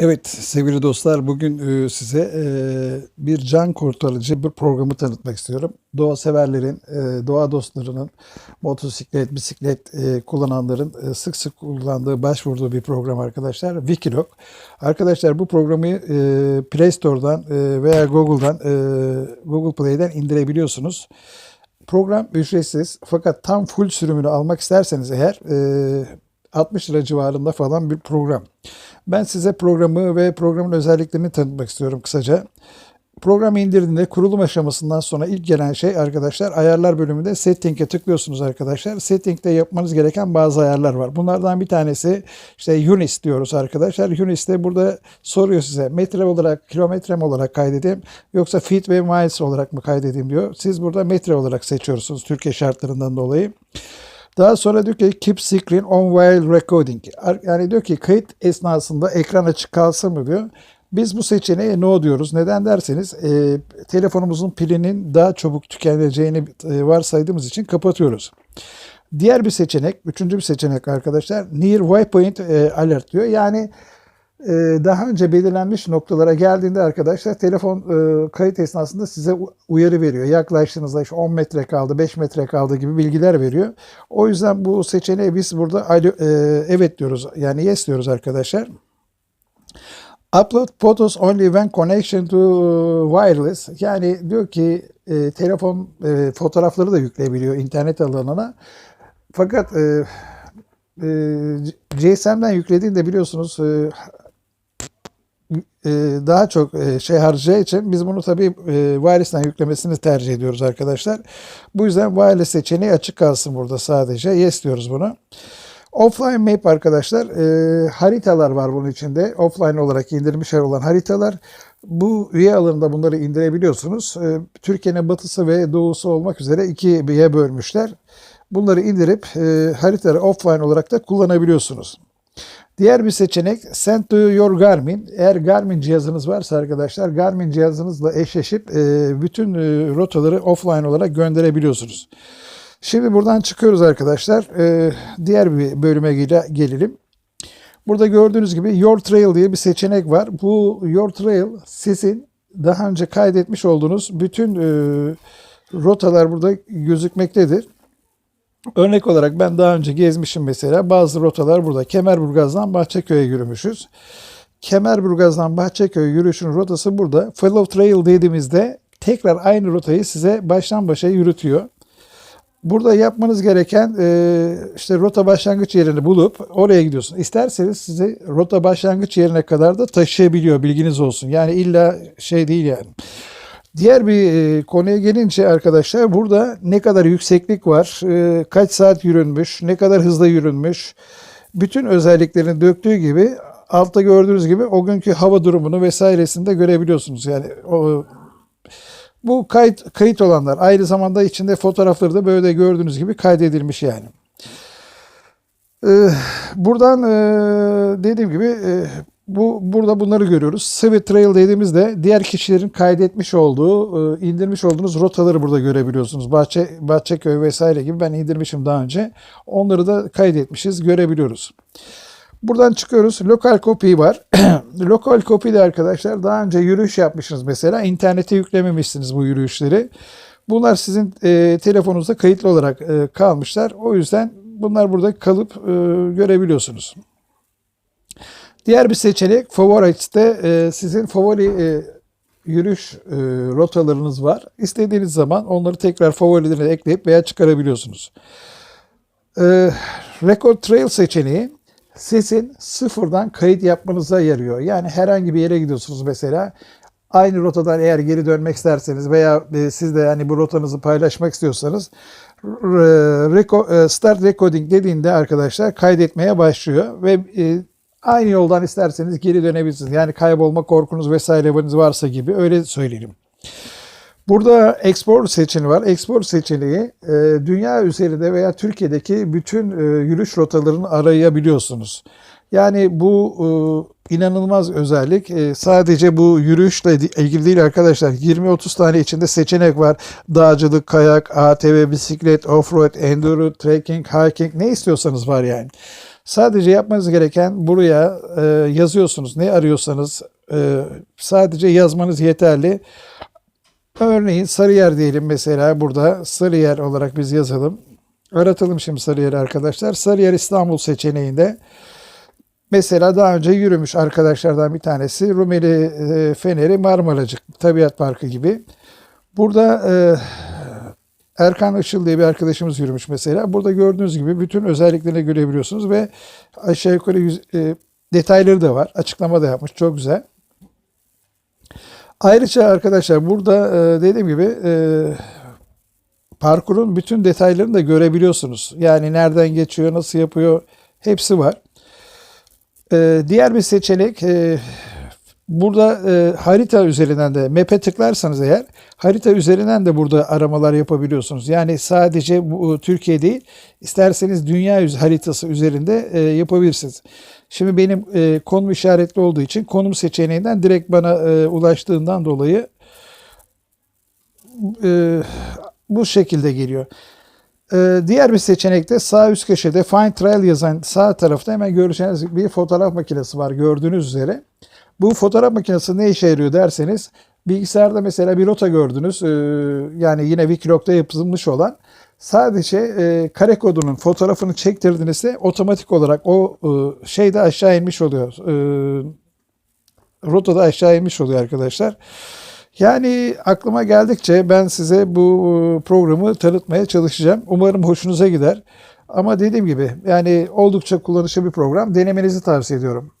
Evet sevgili dostlar bugün e, size e, bir can kurtarıcı bir programı tanıtmak istiyorum. Doğa severlerin, e, doğa dostlarının, motosiklet, bisiklet kullananların sık sık kullandığı, başvurduğu bir program arkadaşlar. Wikilog. Arkadaşlar bu programı Play Store'dan veya Google'dan, Google Play'den indirebiliyorsunuz. Program ücretsiz fakat tam full sürümünü almak isterseniz eğer 60 lira civarında falan bir program. Ben size programı ve programın özelliklerini tanıtmak istiyorum kısaca. Programı indirdiğinde kurulum aşamasından sonra ilk gelen şey arkadaşlar ayarlar bölümünde setting'e tıklıyorsunuz arkadaşlar. Setting'de yapmanız gereken bazı ayarlar var. Bunlardan bir tanesi işte Unis diyoruz arkadaşlar. Unis'te burada soruyor size metre olarak, kilometre mi olarak kaydedeyim yoksa feet ve miles olarak mı kaydedeyim diyor. Siz burada metre olarak seçiyorsunuz Türkiye şartlarından dolayı. Daha sonra diyor ki keep screen on while recording. Yani diyor ki kayıt esnasında ekran açık kalsın mı diyor. Biz bu seçeneğe no diyoruz. Neden derseniz e, telefonumuzun pilinin daha çabuk tükeneceğini e, varsaydığımız için kapatıyoruz. Diğer bir seçenek, üçüncü bir seçenek arkadaşlar near waypoint e, alert diyor. Yani daha önce belirlenmiş noktalara geldiğinde arkadaşlar telefon e, kayıt esnasında size uyarı veriyor. Yaklaştığınızda işte 10 metre kaldı, 5 metre kaldı gibi bilgiler veriyor. O yüzden bu seçeneği biz burada e, evet diyoruz. Yani yes diyoruz arkadaşlar. Upload photos only when connection to wireless. Yani diyor ki e, telefon e, fotoğrafları da yükleyebiliyor internet alanına. Fakat e, e, GSM'den yüklediğinde biliyorsunuz e, e, daha çok e, şey harcayacağı için biz bunu tabii e, wireless'ten yüklemesini tercih ediyoruz arkadaşlar. Bu yüzden wireless seçeneği açık kalsın burada sadece. Yes diyoruz bunu. Offline map arkadaşlar e, haritalar var bunun içinde. Offline olarak indirmiş olan haritalar. Bu üye alanında bunları indirebiliyorsunuz. E, Türkiye'nin batısı ve doğusu olmak üzere ikiye bölmüşler. Bunları indirip e, haritaları offline olarak da kullanabiliyorsunuz. Diğer bir seçenek Send to your Garmin. Eğer Garmin cihazınız varsa arkadaşlar Garmin cihazınızla eşleşip e, bütün e, rotaları offline olarak gönderebiliyorsunuz. Şimdi buradan çıkıyoruz arkadaşlar. E, diğer bir bölüme gele- gelelim. Burada gördüğünüz gibi Your Trail diye bir seçenek var. Bu Your Trail sizin daha önce kaydetmiş olduğunuz bütün rotalar burada gözükmektedir. Örnek olarak ben daha önce gezmişim mesela. Bazı rotalar burada. Kemerburgaz'dan Bahçeköy'e yürümüşüz. Kemerburgaz'dan Bahçeköy yürüyüşün rotası burada. Follow Trail dediğimizde tekrar aynı rotayı size baştan başa yürütüyor. Burada yapmanız gereken e, işte rota başlangıç yerini bulup oraya gidiyorsun. İsterseniz sizi rota başlangıç yerine kadar da taşıyabiliyor bilginiz olsun. Yani illa şey değil yani. Diğer bir e, konuya gelince arkadaşlar burada ne kadar yükseklik var, e, kaç saat yürünmüş, ne kadar hızla yürünmüş, bütün özelliklerini döktüğü gibi altta gördüğünüz gibi o günkü hava durumunu vesairesini de görebiliyorsunuz. Yani o, bu kayıt kayıt olanlar aynı zamanda içinde fotoğrafları da böyle gördüğünüz gibi kaydedilmiş yani. Ee, buradan e, dediğim gibi e, bu burada bunları görüyoruz. Sweet Trail dediğimizde diğer kişilerin kaydetmiş olduğu, e, indirmiş olduğunuz rotaları burada görebiliyorsunuz. Bahçe Bahçeköy vesaire gibi ben indirmişim daha önce. Onları da kaydetmişiz, görebiliyoruz. Buradan çıkıyoruz. Lokal copy var. Lokal copy de arkadaşlar daha önce yürüyüş yapmışsınız mesela. İnternete yüklememişsiniz bu yürüyüşleri. Bunlar sizin e, telefonunuzda kayıtlı olarak e, kalmışlar. O yüzden bunlar burada kalıp e, görebiliyorsunuz. Diğer bir seçenek Favorites'te e, sizin favori e, yürüyüş e, rotalarınız var. İstediğiniz zaman onları tekrar favorilerine ekleyip veya çıkarabiliyorsunuz. E, Record Trail seçeneği sizin sıfırdan kayıt yapmanıza yarıyor. Yani herhangi bir yere gidiyorsunuz mesela. Aynı rotadan eğer geri dönmek isterseniz veya e, siz de yani bu rotanızı paylaşmak istiyorsanız reco- e, start recording dediğinde arkadaşlar kaydetmeye başlıyor ve e, aynı yoldan isterseniz geri dönebilirsiniz. Yani kaybolma korkunuz vesaire varsa gibi öyle söyleyelim. Burada export seçeneği var. Export seçeneği dünya üzerinde veya Türkiye'deki bütün e, yürüyüş rotalarını arayabiliyorsunuz. Yani bu e, inanılmaz özellik. E, sadece bu yürüyüşle ilgili değil arkadaşlar. 20-30 tane içinde seçenek var. Dağcılık, kayak, ATV, bisiklet, offroad, enduro, trekking, hiking ne istiyorsanız var yani. Sadece yapmanız gereken buraya e, yazıyorsunuz. Ne arıyorsanız e, sadece yazmanız yeterli. Örneğin Sarıyer diyelim mesela burada Sarıyer olarak biz yazalım. Aratalım şimdi Sarıyer arkadaşlar. Sarıyer İstanbul seçeneğinde mesela daha önce yürümüş arkadaşlardan bir tanesi Rumeli e, Feneri Marmaracık Tabiat Parkı gibi. Burada e, Erkan Işıl diye bir arkadaşımız yürümüş mesela. Burada gördüğünüz gibi bütün özelliklerini görebiliyorsunuz ve aşağı yukarı yüz, e, detayları da var. Açıklama da yapmış. Çok güzel. Ayrıca arkadaşlar burada e, dediğim gibi e, parkurun bütün detaylarını da görebiliyorsunuz. Yani nereden geçiyor, nasıl yapıyor hepsi var. E, diğer bir seçenek e, burada e, harita üzerinden de map'e tıklarsanız eğer harita üzerinden de burada aramalar yapabiliyorsunuz. Yani sadece bu Türkiye değil isterseniz dünya haritası üzerinde e, yapabilirsiniz. Şimdi benim e, konum işaretli olduğu için konum seçeneğinden direkt bana e, ulaştığından dolayı e, bu şekilde geliyor. E, diğer bir seçenekte sağ üst köşede Find Trail yazan sağ tarafta hemen göreceğiniz bir fotoğraf makinesi var gördüğünüz üzere. Bu fotoğraf makinesi ne işe yarıyor derseniz bilgisayarda mesela bir rota gördünüz. e, yani yine Wikilog'da yapılmış olan sadece e, kare kodunun fotoğrafını çektirdiğinizde otomatik olarak o e, şey de aşağı inmiş oluyor. Rota da aşağı inmiş oluyor arkadaşlar. Yani aklıma geldikçe ben size bu programı tanıtmaya çalışacağım. Umarım hoşunuza gider. Ama dediğim gibi yani oldukça kullanışlı bir program. Denemenizi tavsiye ediyorum.